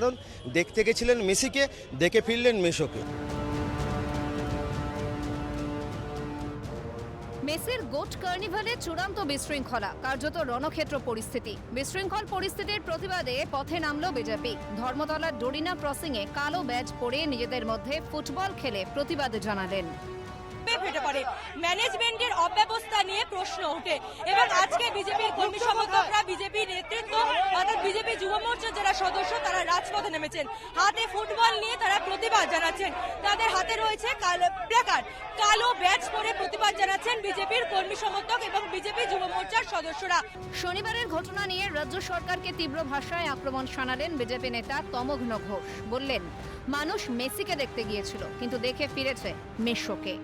কারণ দেখতে গেছিলেন মেসিকে, দেখে ফিরলেন মেসোকে। মেসির গোট কার্নিভালে চূড়ান্ত বিশৃঙ্খলা, কার্যত রণক্ষেত্র পরিস্থিতি। বিশৃঙ্খল পরিস্থিতির প্রতিবাদে পথে নামল বিজেপি। ধর্মতলার ডোরিনা ক্রসিংয়ে কালো ব্যাজ পরে নিজেদের মধ্যে ফুটবল খেলে প্রতিবাদ জানালেন। ফেটে পড়ে। ম্যানেজমেন্টের অব্যবস্থা নিয়ে প্রশ্ন ওঠে। এবং আজকে বিজেপির কর্মী সমর্থকরা বিজেপি নেতৃত্ব অর্থাৎ বিজেপি যুব মোর্চার যারা সদস্য, তারা রাজপথে নেমেছেন। হাতে ফুটবল নিয়ে তারা প্রতিবাদ জানাচ্ছেন। তাদের হাতে রয়েছে প্ল্যাকার্ড কালো ব্যাচ পরে প্রতিবাদ জানাচ্ছেন বিজেপির কর্মী সমর্থক এবং বিজেপি যুব মোর্চার সদস্যরা। শনিবারের ঘটনা নিয়ে রাজ্য সরকারকে তীব্র ভাষায় আক্রমণ শানালেন বিজেপি নেতা তমঘ্ন ঘোষ। বললেন, মানুষ মেসিকে দেখতে গিয়েছিল, কিন্তু দেখে ফিরেছে মেসোকে।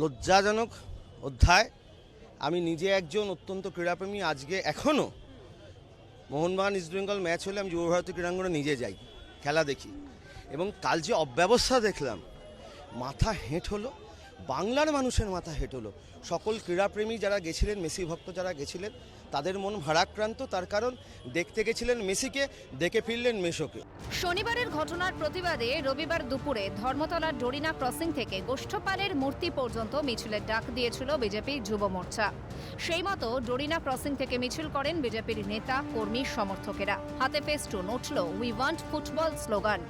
লজ্জাজনক অধ্যায়। আমি নিজে একজন অত্যন্ত ক্রীড়াপ্রেমী, আজকে এখনও মোহনবাগান ইস্ট বেঙ্গল ম্যাচ হলে আমি যুব ভারতী ক্রীড়াঙ্গনে নিজে যাই, খেলা দেখি। এবং কাল যে অব্যবস্থা দেখলাম, মাথা হেঁট হলো বাংলার মানুষের মাথা হেঁট হলো। সকল ক্রীড়াপ্রেমী যারা গেছিলেন, মেসি ভক্ত যারা গেছিলেন, তাদের মন ভারাক্রান্ত। তার কারণ, দেখতে গেছিলেন মেসিকে, দেখে ফিরলেন মেসোকে। শনিবারের ঘটনার প্রতিবাদে রবিবার দুপুরে ধর্মতলার ডোরিনা ক্রসিং থেকে গোষ্ঠপালের মূর্তি পর্যন্ত মিছিলের ডাক দিয়েছিল বিজেপি যুব মোর্চা। সেই মতো ডোরিনা ক্রসিং থেকে মিছিল করেন বিজেপির নেতা, কর্মী, সমর্থকেরা। হাতে ফেস্টুন উঠল উই ওয়ান্ট ফুটবল স্লোগান।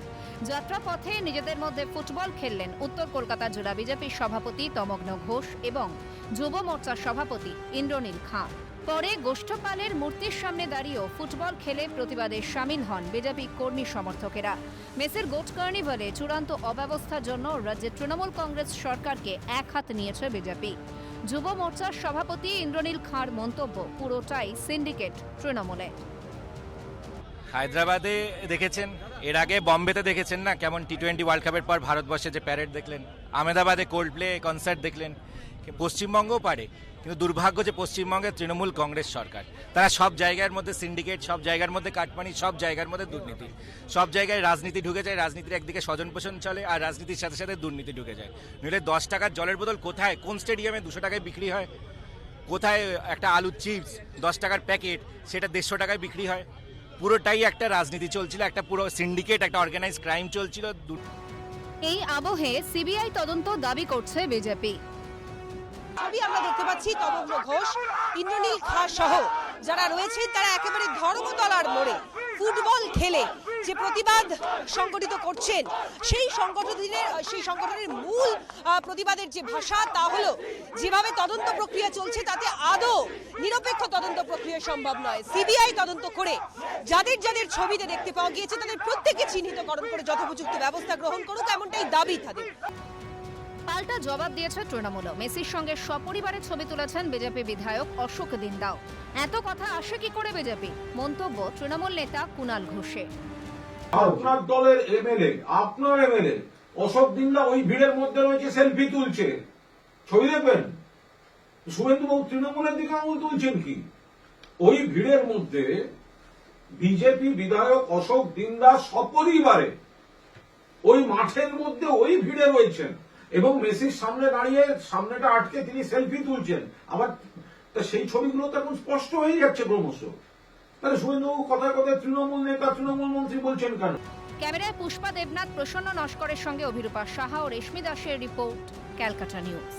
যাত্রাপথে নিজেদের মধ্যে ফুটবল খেললেন উত্তর কলকাতা জেলা বিজেপির সভাপতি তমগ্ন ঘোষ এবং যুব মোর্চার সভাপতি ইন্দ্রনীল খাঁ। পরে গোষ্ঠপালের মূর্তির সামনে দাঁড়িয়েও ফুটবল খেলে প্রতিবাদে সামিল হন বিজেপি কর্মী সমর্থকেরা। মেসের গোট কার্নিভালে চূড়ান্ত অব্যবস্থার জন্য রাজ্যের তৃণমূল কংগ্রেস সরকারকে এক হাত নিয়েছে বিজেপি। যুব মোর্চার সভাপতি ইন্দ্রনীল খাঁর মন্তব্য, পুরোটাই সিন্ডিকেট তৃণমূলে। হায়দ্রাবাদে দেখেছেন? এর আগে বম্বেতে দেখেছেন না? কেমন টি টোয়েন্টি ওয়ার্ল্ড কাপের পর ভারতবর্ষে যে প্যারেড দেখলেন, আহমেদাবাদে কোল্ড প্লে কনসার্ট দেখলেন, পশ্চিমবঙ্গও পারে, কিন্তু দুর্ভাগ্য যে পশ্চিমবঙ্গের তৃণমূল কংগ্রেস সরকার। তারা সব জায়গার মধ্যে সিন্ডিকেট সব জায়গার মধ্যে কাটমানি, সব জায়গার মধ্যে দুর্নীতি। সব জায়গায় রাজনীতি ঢুকে যায়, রাজনীতির একদিকে স্বজন পোষণ চলে আর রাজনীতির সাথে সাথে দুর্নীতি ঢুকে যায়। নইলে দশ টাকার জলের বোতল কোথায়? কোন স্টেডিয়ামে দুশো টাকায় বিক্রি হয়? কোথায় একটা আলুর চিপস দশ টাকার প্যাকেট সেটা দেড়শো টাকায় বিক্রি হয়? পুরোটাই একটা রাজনীতি চলছিল একটা পুরো সিন্ডিকেট একটা অর্গানাইজ ক্রাইম চলছিল এই আবহে সিবিআই তদন্ত দাবি করছে বিজেপি। ছবি আমরা দেখতে পাচ্ছি তমগ্ন ঘোষ ইন্দ্রনীল খাঁ সহ যারা রয়েছেন তারা একেবারে ধর্মতলার মোড়ে ফুটবল খেলে যে প্রতিবাদ সংগঠিত করছেন সেই সংগঠনের সেই সংগঠনের মূল প্রতিবাদের যে ভাষা তা হলো যেভাবে তদন্ত প্রক্রিয়া চলছে তাতে তদন্ত প্রক্রিয়া সম্ভব নয়। সিবিআই তদন্ত করে যাদের যাদের ছবিতে দেখতে পাওয়া গিয়েছে তাদের প্রত্যেককে চিহ্নিতকরণ করে যথোপযুক্ত ব্যবস্থা গ্রহণ করুক এমনটাই দাবি তাদের। পাল্টা জবাব দিয়েছে তৃণমূল। মেসির সঙ্গে সপরিবারে ছবি তুলেছেন বিজেপি বিধায়ক অশোক দিন্দাও। এত কথা আসে কি করে বিজেপি? মন্তব্য তৃণমূল নেতা কুণাল ঘোষে আপনার দলের এমএলএ আপনার এমএলএ অশোক দিন্দা ওই ভিড়ের মধ্যে রয়েছে সেলফি তুলছে। ছবি দেখবেন? শুভেন্দু বাবু তৃণমূলের দিকে আঙুল তুলছেন কি? ওই ভিড়ের মধ্যে বিজেপি বিধায়ক অশোক দিন্দা সপরিবারে ওই মাঠের মধ্যে ওই ভিড়ে রয়েছেন এবং মেসির সামনে দাঁড়িয়ে সামনেটা আটকে তিনি সেলফি তুলছেন। আবার সেই ছবিগুলো তো এখন স্পষ্ট হয়ে যাচ্ছে ক্রমশ। তাহলে শুভেন্দুবাবু কথায় কথায় তৃণমূল নেতা, তৃণমূল মন্ত্রী বলছেন কেন? ক্যামেরায় পুষ্পা দেবনাথ, প্রসন্ন নস্করের সঙ্গে অভিরূপা সাহা ও রেশমি দাসের রিপোর্ট, ক্যালকাটা নিউজ।